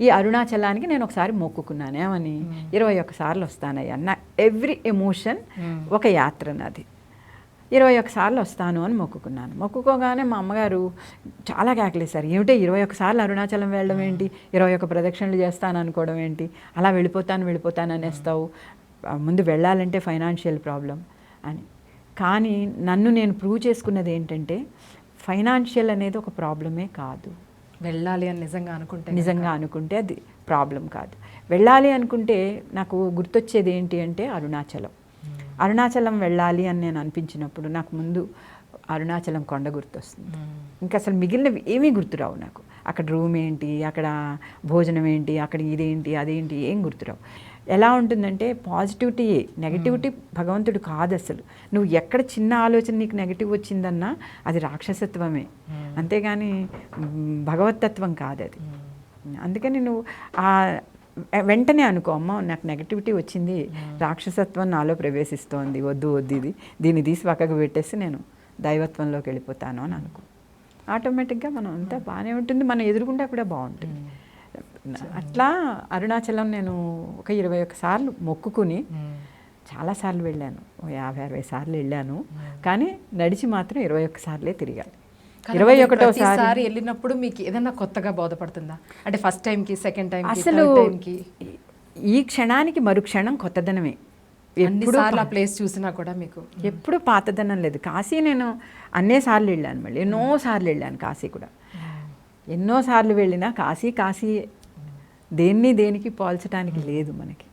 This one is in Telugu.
ఈ అరుణాచలానికి నేను ఒకసారి మొక్కుకున్నాను ఏమని ఇరవై ఒక్కసార్లు వస్తానయ్యా. నా ఎవ్రీ ఎమోషన్ ఒక యాత్ర నాది ఇరవై ఒక్కసార్లు వస్తాను అని మొక్కుకున్నాను. మొక్కుకోగానే మా అమ్మగారు చాలా కేకలేశారు. ఏమిటి ఇరవై ఒక్కసార్లు అరుణాచలం వెళ్ళడం ఏంటి? ఇరవై ఒక్క ప్రదక్షిణలు చేస్తాను అనుకోవడం ఏంటి? అలా వెళ్ళిపోతాను వెళ్ళిపోతాను అనేస్తావు. ముందు వెళ్ళాలంటే ఫైనాన్షియల్ ప్రాబ్లం అని. కానీ నన్ను నేను ప్రూవ్ చేసుకున్నది ఏంటంటే ఫైనాన్షియల్ అనేది ఒక ప్రాబ్లమే కాదు. వెళ్ళాలి అని నిజంగా అనుకుంటే నిజంగా అనుకుంటే అది ప్రాబ్లం కాదు. వెళ్ళాలి అనుకుంటే నాకు గుర్తొచ్చేది ఏంటి అంటే అరుణాచలం. అరుణాచలం వెళ్ళాలి అని నేను అనిపించినప్పుడు నాకు ముందు అరుణాచలం కొండ గుర్తొస్తుంది. ఇంకా అసలు మిగిలినవి ఏమీ గుర్తురావు నాకు. అక్కడ రూమ్ ఏంటి అక్కడ భోజనం ఏంటి అక్కడ ఇదేంటి అదేంటి ఏం గుర్తురావు ఎలా ఉంటుందంటే పాజిటివిటీ నెగటివిటీ భగవంతుడు కాదు అసలు. నువ్వు ఎక్కడ చిన్న ఆలోచన నీకు నెగటివ్ వచ్చిందన్నా అది రాక్షసత్వమే. అంతేగాని భగవతత్వం కాదు అది. అందుకని నువ్వు ఆ వెంటనే అనుకో అమ్మ నాకు నెగటివిటీ వచ్చింది రాక్షసత్వం నాలో ప్రవేశిస్తోంది వద్దు వద్దు ఇది దీన్ని తీసి పక్కకు పెట్టేసి నేను దైవత్వంలోకి వెళ్ళిపోతాను అని అనుకో. ఆటోమేటిక్గా మనం అంతా బాగానే ఉంటుంది మనం ఎదురుకుంటే కూడా బాగుంటుంది. అట్లా అరుణాచలం నేను ఒక ఇరవై ఒక్క సార్లు మొక్కుకుని చాలాసార్లు వెళ్ళాను. యాభై అరవై సార్లు వెళ్ళాను. కానీ నడిచి మాత్రం ఇరవై ఒక్క సార్లే తిరిగాను. ఇరవై ఒకటో సారి ప్రతిసారి వెళ్ళినప్పుడు మీకు ఏదైనా కొత్తగా బోధపడుతుందా? అంటే ఫస్ట్ టైం కి సెకండ్ టైం అసలు కి? ఈ క్షణానికి మరు క్షణం కొత్తదనమే ఎప్పుడు ఆ ప్లేస్ చూసినా కూడా మీకు. ఎప్పుడు పాతదనం లేదు. కాశీ నేను అన్నే సార్లు వెళ్ళాను మళ్ళీ. ఎన్నో సార్లు వెళ్ళాను కాశీ కూడా. ఎన్నో సార్లు వెళ్ళినా కాశీ కాశీ దేన్ని దేనికి పోల్చడానికి లేదు మనకి.